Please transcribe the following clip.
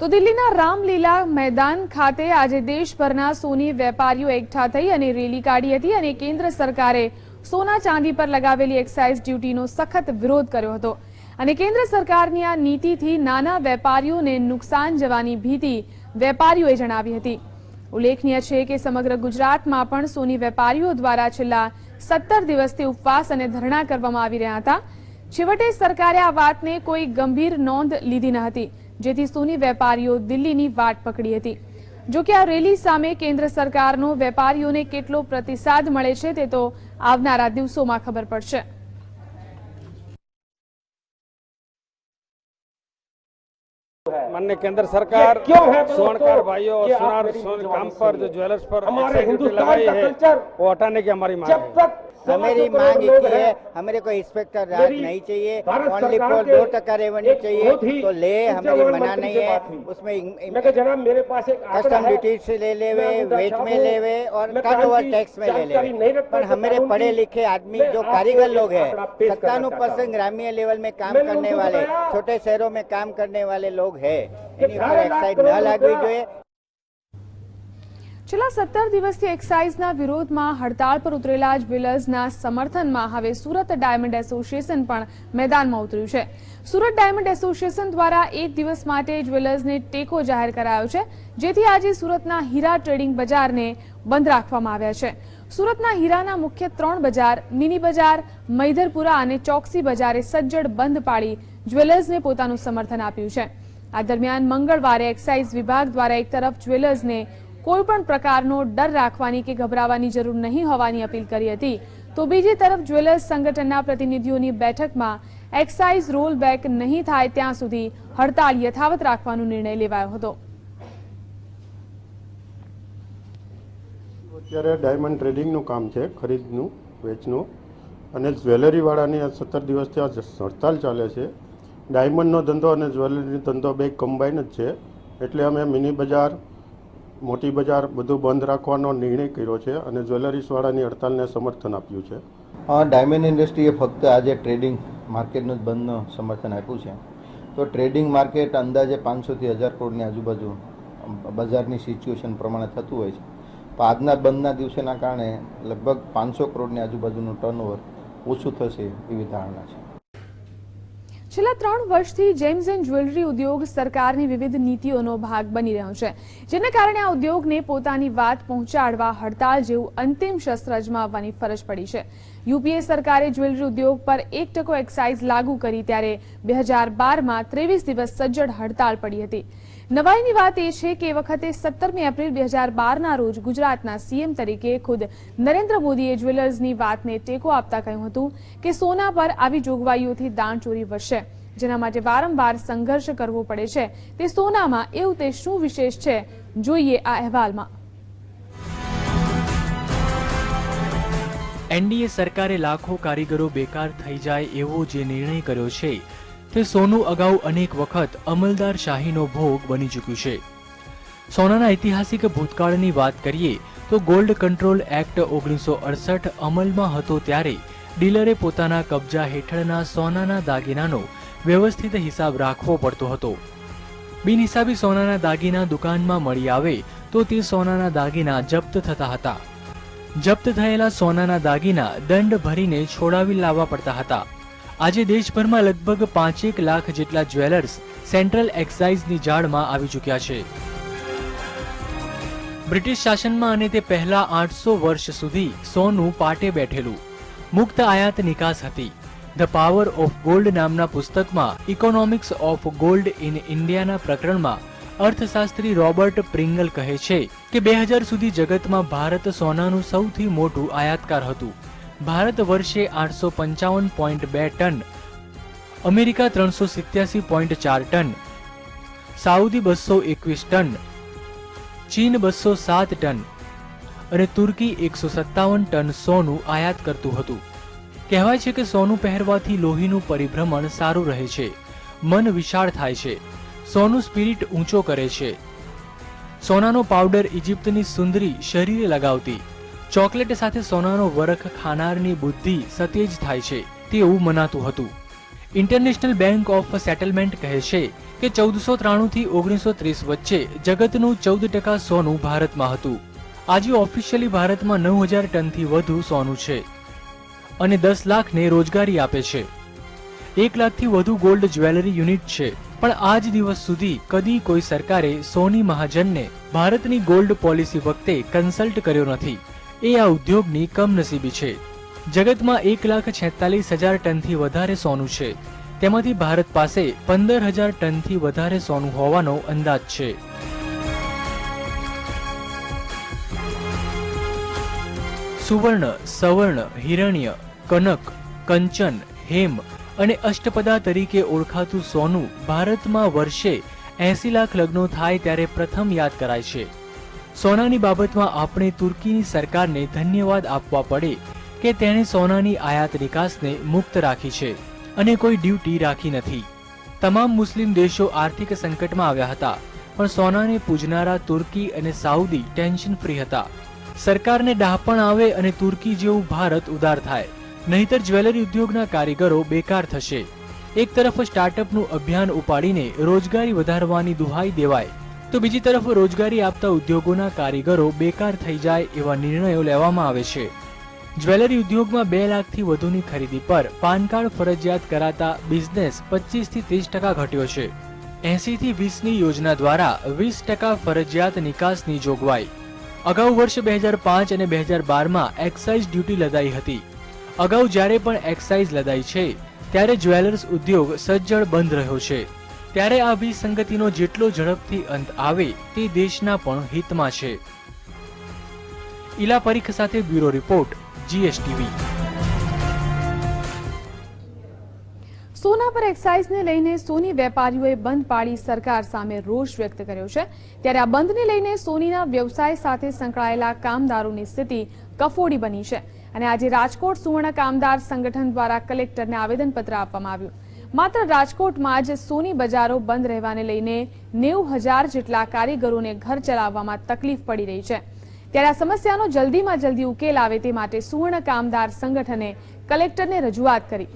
તો દિલ્હીના રામલીલા મેદાન ખાતે આજે દેશભરના સોની વેપારીઓ એકઠા થઈ અને રેલી કાઢી હતી અને કેન્દ્ર સરકારે સોના ચાંદી પર લગાવેલી એક્સાઇઝ ડ્યુટીનો સખત વિરોધ કર્યો હતો. અને કેન્દ્ર સરકારની આ નીતિથી નાના વેપારીઓને નુકસાન જવાની ભીતિ વેપારીઓએ જણાવી હતી. ઉલ્લેખનીય છે કે સમગ્ર ગુજરાતમાં પણ સોની વેપારીઓ દ્વારા છેલ્લા સત્તર દિવસથી ઉપવાસ અને ધરણા કરવામાં આવી રહ્યા હતા. છેવટે સરકારે આ વાતને કોઈ ગંભીર નોંધ લીધી ન હતી. જેથી સોની વેપારીઓ દિલ્હીની વાટ પકડી હતી જો કે આ રેલી સામે કેન્દ્ર સરકારનો વેપારીઓને કેટલો પ્રતિસાદ મળે છે તે તો આવનારા દિવસોમાં ખબર પડશે माननीय केंद्र सरकार ये क्यों है दोस्तों? स्वर्णकार भाइयों और ये आप सुनार मेरी सोन जवानी काम पर जो सुनिए। ज्वेलर्स पर हमारे एक्साइज ड्यूटी हिंदुस्तान लगाई का है कल्चर वो हटाने की हमारी मांग जब है तक तो हमारी मांग एक ही। है हमारे को इंस्पेक्टर राज नहीं चाहिए ओनली फॉर दो टका रेवेन्यू चाहिए तो ले हमारी मना नहीं है। उसमें जनाब मेरे पास एक कस्टम ड्यूटी से ले ले हुए वेट में ले हुए और कट ओवर टैक्स में ले ले पर हमारे पढ़े लिखे आदमी जो कारीगर लोग है सत्तानवे परसेंट ग्रामीण लेवल में काम करने वाले छोटे शहरों में काम करने वाले लोग है। એની છેલ્લા સત્તર દિવસથી એક્સાઇઝના વિરોધમાં હડતાળ પર ઉતરેલા જ્વેલર્સના સમર્થનમાં હવે સુરત ડાયમંડ એસોસિએશન પણ મેદાનમાં ઉતર્યું છે. સુરત ડાયમંડ એસોસિએશન દ્વારા એક દિવસ માટે જ્વેલર્સને ટેકો જાહેર કરાયો છે, જેથી આજે સુરતના હીરા ટ્રેડિંગ બજારને બંધ રાખવામાં આવ્યા છે. સુરતના હીરાના મુખ્ય ત્રણ બજાર, મિની બજાર મૈધરપુરા અને ચોકસી બજારે સજ્જડ બંધ પાડી જ્વેલર્સને પોતાનું સમર્થન આપ્યું છે. આ દરમિયાન મંગળવારે એક્સાઇઝ વિભાગ દ્વારા એક તરફ જ્વેલર્સને કોઈ પણ પ્રકારનો ડર રાખવાની કે ગભરાવાની જરૂર નહીં હોવાની અપીલ કરી હતી. તો બીજી તરફ જ્વેલર્સ સંગઠનના પ્રતિનિધિઓની બેઠકમાં એક્સાઇઝ રોલ બેક નહીં થાય ત્યાં સુધી હડતાળ યથાવત રાખવાનો નિર્ણય લેવાયો હતો. અત્યારે ડાયમંડ ટ્રેડિંગનું કામ છે, ખરીદનું, વેચનું. અને જ્વેલરીવાળાની આ સત્તર દિવસથી આ હડતાલ ચાલે છે. ડાયમંડનો ધંધો અને જ્વેલરીનો ધંધો બે કમ્બાઈન જ છે. એટલે અમે મિની બજાર મોટી બજાર બધું બંધ રાખવાનો નિર્ણય કર્યો છે અને જ્વેલરીસવાળાની હડતાલને સમર્થન આપ્યું છે. ડાયમંડ ઇન્ડસ્ટ્રીએ ફક્ત આજે ટ્રેડિંગ માર્કેટનું જ બંધનું સમર્થન આપ્યું છે. તો ટ્રેડિંગ માર્કેટ અંદાજે પાંચસોથી હજાર કરોડની આજુબાજુ બજારની સિચ્યુએશન પ્રમાણે થતું હોય છે. તો આજના બંધના દિવસેના કારણે લગભગ પાંચસો કરોડની આજુબાજુનું ટર્નઓવર ઓછું થશે એવી ધારણા છે. છેલ્લા ત્રણ વર્ષથી જેમ્સ એન્ડ જ્વેલરી ઉદ્યોગ સરકારની વિવિધ નીતિઓનો ભાગ બની રહ્યો છે, જેના કારણે આ ઉદ્યોગને પોતાની વાત પહોંચાડવા હડતાળ જેવું અંતિમ શસ્ત્ર અજમાવવાની ફરજ પડી છે. યુપીએ સરકારે જ્વેલરી ઉદ્યોગ પર એક ટકો એક્સાઇઝ લાગુ કરી ત્યારે બે હજાર બારમાં ત્રેવીસ દિવસ સજ્જડ હડતાળ પડી હતી. નવાઈની વાત એ છે કે એ વખતે સત્તરમી એપ્રિલ બે હજાર બારના રોજ ગુજરાતના સીએમ તરીકે ખુદ નરેન્દ્ર મોદીએ જ્વેલર્સની વાતને ટેકો આપતા કહ્યું હતું કે સોના પર આવી જોગવાઈઓથી દાણચોરી વધશે. જેના માટે વારંવાર સંઘર્ષ કરવો પડે છે. તે સોનામાં એવું તે શું વિશેષ છે? જોઈએ આ અહેવાલમાં. એનડીએ સરકારે લાખો કારીગરો બેકાર થઈ જાય એવો જે નિર્ણય કર્યો છે તે સોનું અગાઉ અનેક વખત અમલદાર શાહીનો ભોગ બની ચૂક્યું છે. સોનાના ઐતિહાસિક ભૂતકાળની વાત કરીએ તો ગોલ્ડ કંટ્રોલ એક્ટ ઓગણીસો અડસઠ અમલમાં હતો ત્યારે ડીલરે પોતાના કબજા હેઠળના સોનાના દાગીનાનો વ્યવસ્થિત હિસાબ રાખવો પડતો હતો. બિનહિસાબી સોનાના દાગીના દુકાનમાં મળી આવે તો તે સોનાના દાગીના જપ્ત થતા હતા. જપ્ત થયેલા સોનાના દાગીના દંડ ભરીને છોડાવી લાવવા પડતા હતા. આજે દેશભરમાં લગભગ પાંચેક લાખ જેટલા જ્વેલર્સ સેન્ટ્રલ એક્સાઇઝની જાળમાં આવી ચૂક્યા છે. બ્રિટિશ શાસનમાં અને તે પહેલા આઠસો વર્ષ સુધી સોનું પાટે બેઠેલું. મુક્ત આયાત નિકાસ હતી. ધ પાવર ઓફ ગોલ્ડ નામના પુસ્તકમાં ઇકોનોમિક્સ ઓફ ગોલ્ડ ઇન ઇન્ડિયાના પ્રકરણમાં અર્થશાસ્ત્રી રોબર્ટ પ્રિંગલ કહે છે કે બે હજાર સુધી જગતમાં ભારત સોનાનું સૌથી મોટું આયાતકાર હતું. ભારત વર્ષે આઠસો પંચાવન પોઈન્ટ બે ટન, અમેરિકા ત્રણસો સિત્યાસી પોઈન્ટ ચાર ટન, સાઉદી બસો એકવીસ ટન, ચીન બસો સાત ટન અને તુર્કી એકસો સત્તાવન ટન સોનું આયાત કરતું હતું. કહેવાય છે કે સોનું પહેરવાથી લોહીનું પરિભ્રમણ સારું રહે છે, મન વિશાળ થાય છે, સોનું સ્પિરિટ ઊંચો કરે છે. સોનાનો પાવડર ઇજિપ્તની સુંદરી શરીરે લગાવતી ચોકલેટ સાથે સોનાનો વરખ ખાનારની બુદ્ધિ સતેજ થાય છે તેવું મનાતું હતું. ઇન્ટરનેશનલ બેંક ઓફ સેટલમેન્ટ કહે છે કે ચૌદસો ત્રાણુંથી ઓગણીસો ત્રીસ વચ્ચે જગતનું ચૌદ ટકા સોનું ભારતમાં હતું. આજે ઓફિશિયલી ભારતમાં નવ હજાર ટનથી વધુ સોનું છે અને દસ લાખને રોજગારી આપે છે. એક લાખથી વધુ ગોલ્ડ જ્વેલરી યુનિટ છે, પણ આજ દિવસ સુધી કદી કોઈ સરકારે સોની મહાજનને ભારતની ગોલ્ડ પોલિસી વખતે કન્સલ્ટ કર્યો નથી. એ આ ઉદ્યોગની કમનસીબી છે. જગતમાં એક લાખ છેતાલીસ હજાર ટનથી વધારે સોનું છે. તેમાંથી ભારત પાસે પંદર હજાર ટનથી વધારે સોનું હોવાનો અંદાજ છે. સુવર્ણ, સવર્ણ, હિરણ્ય, કનક, કંચન, હેમ અને અષ્ટપદા તરીકે ઓળખાતું સોનું ભારતમાં વર્ષે એસી લાખ લગ્નો થાય ત્યારે પ્રથમ યાદ કરાય છે. સોનાની બાબતમાં આપણે તુર્કીની સરકારને ધન્યવાદ આપવા પડે કે તેણે સોનાની આયાત નિકાસને મુક્ત રાખી છે અને કોઈ ડ્યુટી રાખી નથી. તમામ મુસ્લિમ દેશો આર્થિક સંકટમાં આવ્યા હતા, પણ સોનાને પૂજનારા તુર્કી અને સાઉદી ટેન્શન ફ્રી હતા. સરકારને ડાહપણ આવે અને તુર્કી જેવું ભારત ઉદાર થાય, નહીતર જ્વેલરી ઉદ્યોગના કારીગરો બેકાર થશે. એક તરફ સ્ટાર્ટઅપનું અભિયાન ઉપાડીને રોજગારી વધારવાની દુહાઈ દેવાય તો બીજી તરફ રોજગારી આપતા ઉદ્યોગોના કારીગરો બેકાર થઈ જાય એવા નિર્ણયો લેવામાં આવે છે. જ્વેલરી ઉદ્યોગમાં બે લાખથી વધુની ખરીદી પર પાન કાર્ડ ફરજિયાત કરાતા બિઝનેસ પચીસથી ત્રીસ ટકા ઘટ્યો છે. એંસીથી વીસની યોજના દ્વારા વીસ ટકા ફરજિયાત નિકાસની જોગવાઈ. અગાઉ વર્ષ બે હજાર પાંચ અને બે હજાર બારમાં એક્સાઇઝ ડ્યુટી લદાઈ હતી. અગાઉ જ્યારે પણ એક્સાઇઝ લદાઈ છે, ત્યારે જ્વેલર્સ ઉદ્યોગ સજ્જડ બંધ રહ્યો છે. ત્યારે આ વિસંગતિનો જેટલો ઝડપથી અંત આવે તે દેશના પણ હિતમાં છે. ઇલા પરીખ સાથે બ્યુરો રિપોર્ટ, જીએસટીવી. સોના પર એક્સાઇઝને લઈને સોની વેપારીઓએ બંધ પાડી સરકાર સામે રોષ વ્યક્ત કર્યો છે. ત્યારે આ બંધને લઈને સોનીના વ્યવસાય સાથે સંકળાયેલા કામદારોની સ્થિતિ કફોડી બની છે. અને આજે રાજકોટ સુવર્ણ કામદાર સંગઠન દ્વારા કલેક્ટરને આવેદનપત્ર આપવામાં આવ્યું. માત્ર રાજકોટમાં જ સોની બજારો બંધ રહેવાને લઈને નેવું હજાર જેટલા કારીગરોને ઘર ચલાવવામાં તકલીફ પડી રહી છે. ત્યારે આ સમસ્યાનો જલ્દીમાં જલ્દી ઉકેલ આવે તે માટે સુવર્ણ કામદાર સંગઠને કલેક્ટરને રજૂઆત કરી.